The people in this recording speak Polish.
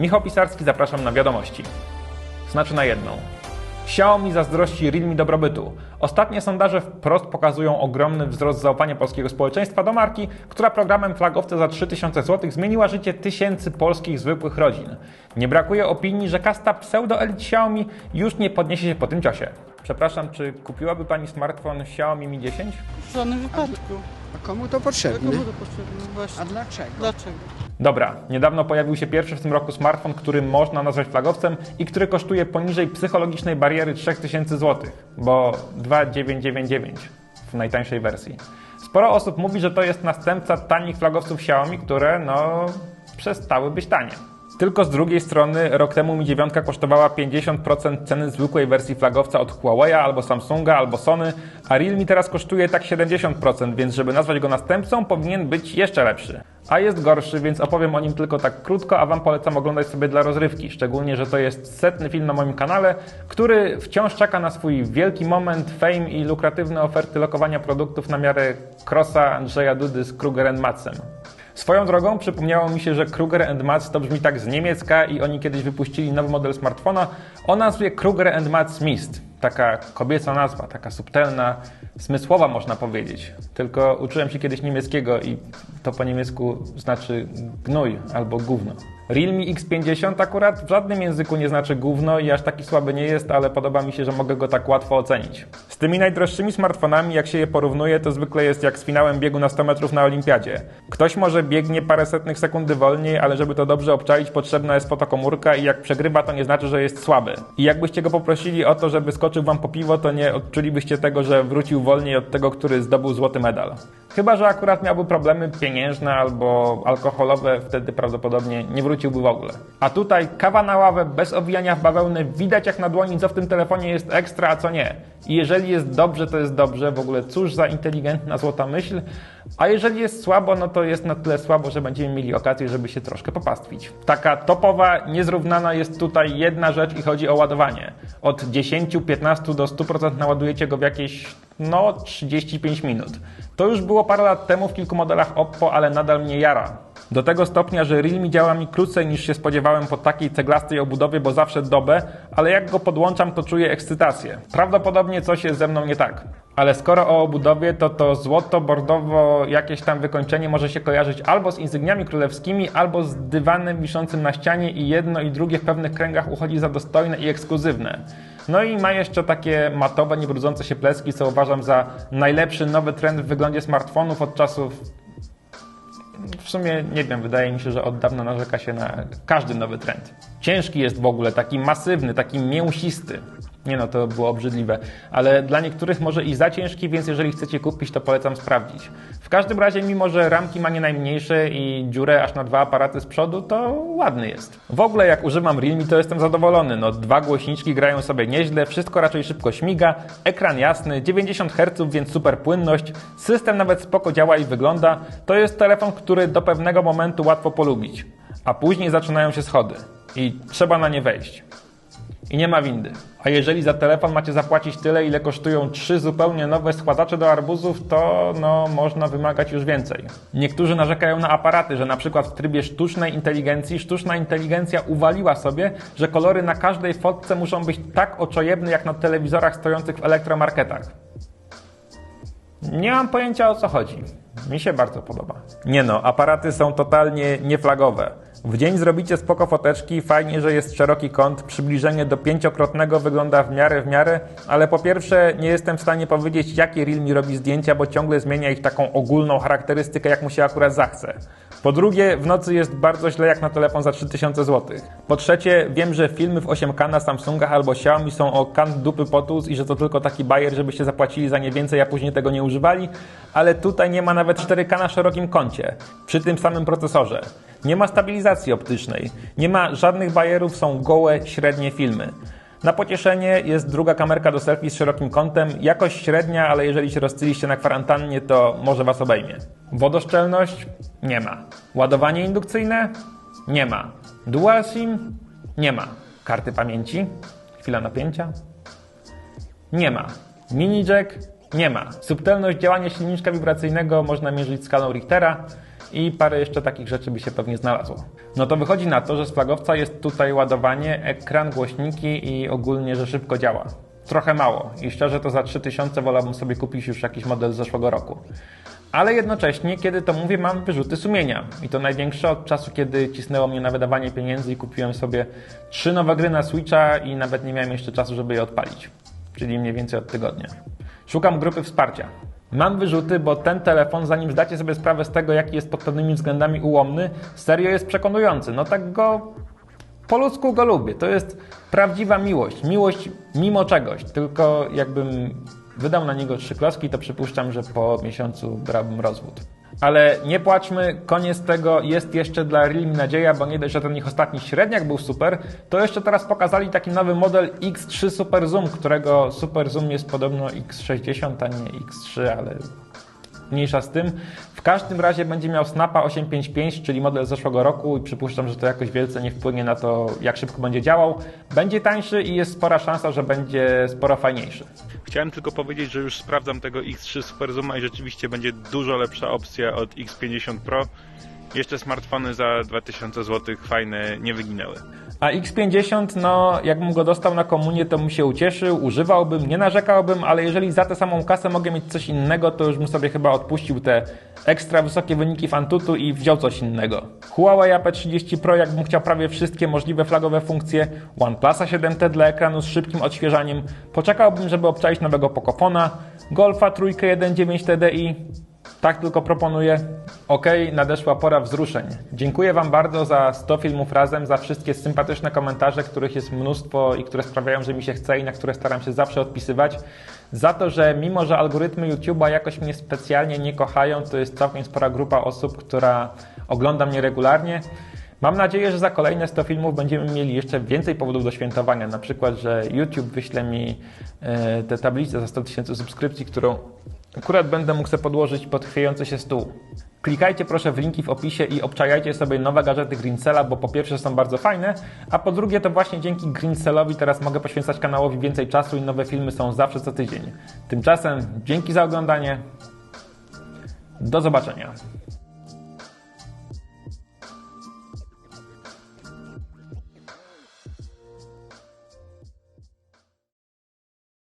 Michał Pisarski, zapraszam na wiadomości. Znaczy na jedną. Xiaomi zazdrości Realme dobrobytu. Ostatnie sondaże wprost pokazują ogromny wzrost zaufania polskiego społeczeństwa do marki, która programem flagowca za 3000 zł zmieniła życie tysięcy polskich zwykłych rodzin. Nie brakuje opinii, że kasta pseudo-elit Xiaomi już nie podniesie się po tym ciosie. Przepraszam, czy kupiłaby Pani smartfon Xiaomi Mi 10? W żadnym wypadku. A komu to potrzebne? Komu to potrzebne? Właśnie. A dlaczego? Dlaczego? Dobra, niedawno pojawił się pierwszy w tym roku smartfon, który można nazwać flagowcem i który kosztuje poniżej psychologicznej bariery 3000 zł, bo 2999 w najtańszej wersji. Sporo osób mówi, że to jest następca tanich flagowców Xiaomi, które no przestały być tanie. Tylko z drugiej strony rok temu Mi 9 kosztowała 50% ceny zwykłej wersji flagowca od Huawei albo Samsunga albo Sony, a Realme teraz kosztuje tak 70%, więc żeby nazwać go następcą powinien być jeszcze lepszy. A jest gorszy, więc opowiem o nim tylko tak krótko, a Wam polecam oglądać sobie dla rozrywki. Szczególnie, że to jest setny film na moim kanale, który wciąż czeka na swój wielki moment, fame i lukratywne oferty lokowania produktów na miarę Crossa Andrzeja Dudy z Kruger Matsem. Swoją drogą przypomniało mi się, że Kruger Mats to brzmi tak z niemiecka i oni kiedyś wypuścili nowy model smartfona o nazwie Kruger Mats Mist. Taka kobieca nazwa, taka subtelna, smysłowa można powiedzieć. Tylko uczyłem się kiedyś niemieckiego i to po niemiecku znaczy gnój albo gówno. Realme X50 akurat w żadnym języku nie znaczy gówno i aż taki słaby nie jest, ale podoba mi się, że mogę go tak łatwo ocenić. Z tymi najdroższymi smartfonami, jak się je porównuje, to zwykle jest jak z finałem biegu na 100 metrów na olimpiadzie. Ktoś może biegnie parę setnych sekundy wolniej, ale żeby to dobrze obczaić, potrzebna jest fotokomórka i jak przegrywa, to nie znaczy, że jest słaby. I jakbyście go poprosili o to, żeby skoczył wam po piwo, to nie odczulibyście tego, że wrócił wolniej od tego, który zdobył złoty medal. Chyba, że akurat miałby problemy pieniężne albo alkoholowe, wtedy prawdopodobnie nie wróciłby w ogóle. A tutaj kawa na ławę, bez owijania w bawełnę, widać jak na dłoni, co w tym telefonie jest ekstra, a co nie. I jeżeli jest dobrze, to jest dobrze. W ogóle cóż za inteligentna złota myśl. A jeżeli jest słabo, no to jest na tyle słabo, że będziemy mieli okazję, żeby się troszkę popastwić. Taka topowa, niezrównana jest tutaj jedna rzecz i chodzi o ładowanie. Od 10, 15 do 100% naładujecie go w jakieś, no, 35 minut. To już było parę lat temu w kilku modelach Oppo, ale nadal mnie jara. Do tego stopnia, że Realme działa mi krócej niż się spodziewałem po takiej ceglastej obudowie, bo zawsze dobę, ale jak go podłączam, to czuję ekscytację. Prawdopodobnie coś jest ze mną nie tak. Ale skoro o obudowie, to to złoto-bordowo jakieś tam wykończenie może się kojarzyć albo z insygniami królewskimi, albo z dywanem wiszącym na ścianie i jedno i drugie w pewnych kręgach uchodzi za dostojne i ekskluzywne. No i ma jeszcze takie matowe, niebrudzące się pleski, co uważam za najlepszy nowy trend w wyglądzie smartfonów od czasów w sumie nie wiem, wydaje mi się, że od dawna narzeka się na każdy nowy trend. Ciężki jest w ogóle, taki masywny, taki mięsisty. Nie no, to było obrzydliwe, ale dla niektórych może i za ciężki, więc jeżeli chcecie kupić, to polecam sprawdzić. W każdym razie, mimo że ramki ma nie najmniejsze i dziurę aż na dwa aparaty z przodu, to ładny jest. W ogóle jak używam Realme, to jestem zadowolony. No, dwa głośniczki grają sobie nieźle, wszystko raczej szybko śmiga, ekran jasny, 90 Hz, więc super płynność, system nawet spoko działa i wygląda. To jest telefon, który do pewnego momentu łatwo polubić, a później zaczynają się schody i trzeba na nie wejść. I nie ma windy. A jeżeli za telefon macie zapłacić tyle, ile kosztują trzy zupełnie nowe składacze do arbuzów, to no, można wymagać już więcej. Niektórzy narzekają na aparaty, że na przykład w trybie sztucznej inteligencji sztuczna inteligencja uwaliła sobie, że kolory na każdej fotce muszą być tak oczojebne jak na telewizorach stojących w elektromarketach. Nie mam pojęcia o co chodzi. Mi się bardzo podoba. Nie no, aparaty są totalnie nieflagowe. W dzień zrobicie spoko foteczki, fajnie, że jest szeroki kąt, przybliżenie do pięciokrotnego wygląda w miarę w miarę, ale po pierwsze nie jestem w stanie powiedzieć, jakie Realme robi zdjęcia, bo ciągle zmienia ich taką ogólną charakterystykę, jak mu się akurat zachce. Po drugie, w nocy jest bardzo źle jak na telefon za 3000 zł. Po trzecie, wiem, że filmy w 8K na Samsungach albo Xiaomi są o kant dupy potus i że to tylko taki bajer, żebyście zapłacili za nie więcej, a później tego nie używali, ale tutaj nie ma nawet 4K na szerokim kącie, przy tym samym procesorze. Nie ma stabilizacji optycznej, nie ma żadnych bajerów, są gołe, średnie filmy. Na pocieszenie jest druga kamerka do selfie z szerokim kątem, jakość średnia, ale jeżeli się rozstyliście na kwarantannie, to może Was obejmie. Wodoszczelność? Nie ma. Ładowanie indukcyjne? Nie ma. Dual SIM? Nie ma. Karty pamięci? Chwila napięcia? Nie ma. Mini jack? Nie ma. Subtelność działania silniczka wibracyjnego można mierzyć skalą Richtera. I parę jeszcze takich rzeczy by się pewnie znalazło. No to wychodzi na to, że z flagowca jest tutaj ładowanie, ekran, głośniki i ogólnie, że szybko działa. Trochę mało i szczerze to za 3000 wolałbym sobie kupić już jakiś model z zeszłego roku. Ale jednocześnie, kiedy to mówię, mam wyrzuty sumienia. I to największe od czasu, kiedy cisnęło mnie na wydawanie pieniędzy i kupiłem sobie trzy nowe gry na Switcha i nawet nie miałem jeszcze czasu, żeby je odpalić. Czyli mniej więcej od tygodnia. Szukam grupy wsparcia. Mam wyrzuty, bo ten telefon, zanim zdacie sobie sprawę z tego, jaki jest pod pewnymi względami ułomny, serio jest przekonujący. No tak go po ludzku go lubię. To jest prawdziwa miłość. Miłość mimo czegoś. Tylko jakbym wydał na niego trzy kloski, to przypuszczam, że po miesiącu brałbym rozwód. Ale nie płaczmy, koniec tego jest jeszcze dla Realme nadzieja, bo nie dość, że ten ich ostatni średniak był super, to jeszcze teraz pokazali taki nowy model X3 Super Zoom, którego Super Zoom jest podobno X60, a nie X3, ale mniejsza z tym. W każdym razie będzie miał Snapa 855, czyli model z zeszłego roku i przypuszczam, że to jakoś wielce nie wpłynie na to, jak szybko będzie działał. Będzie tańszy i jest spora szansa, że będzie sporo fajniejszy. Chciałem tylko powiedzieć, że już sprawdzam tego X3 Super Zooma i rzeczywiście będzie dużo lepsza opcja od X50 Pro. Jeszcze smartfony za 2000 zł fajne nie wyginęły. A X50, no jakbym go dostał na komunię, to bym się ucieszył, używałbym, nie narzekałbym, ale jeżeli za tę samą kasę mogę mieć coś innego, to już bym sobie chyba odpuścił te ekstra wysokie wyniki w Antutu i wziął coś innego. Huawei AP30 Pro, jakbym chciał prawie wszystkie możliwe flagowe funkcje, OnePlusa 7T dla ekranu z szybkim odświeżaniem, poczekałbym, żeby obczaić nowego Pokofona, Golfa trójkę 1.9 TDI, tak tylko proponuję. Ok, nadeszła pora wzruszeń. Dziękuję Wam bardzo za 100 filmów razem, za wszystkie sympatyczne komentarze, których jest mnóstwo i które sprawiają, że mi się chce i na które staram się zawsze odpisywać. Za to, że mimo, że algorytmy YouTube'a jakoś mnie specjalnie nie kochają, to jest całkiem spora grupa osób, która ogląda mnie regularnie. Mam nadzieję, że za kolejne 100 filmów będziemy mieli jeszcze więcej powodów do świętowania. Na przykład, że YouTube wyśle mi e, tę tablicę za 100 tysięcy subskrypcji, którą akurat będę mógł sobie podłożyć pod chwiejący się stół. Klikajcie proszę w linki w opisie i obczajajcie sobie nowe gadżety Greencella, bo po pierwsze są bardzo fajne, a po drugie to właśnie dzięki Greencellowi teraz mogę poświęcać kanałowi więcej czasu i nowe filmy są zawsze co tydzień. Tymczasem dzięki za oglądanie. Do zobaczenia.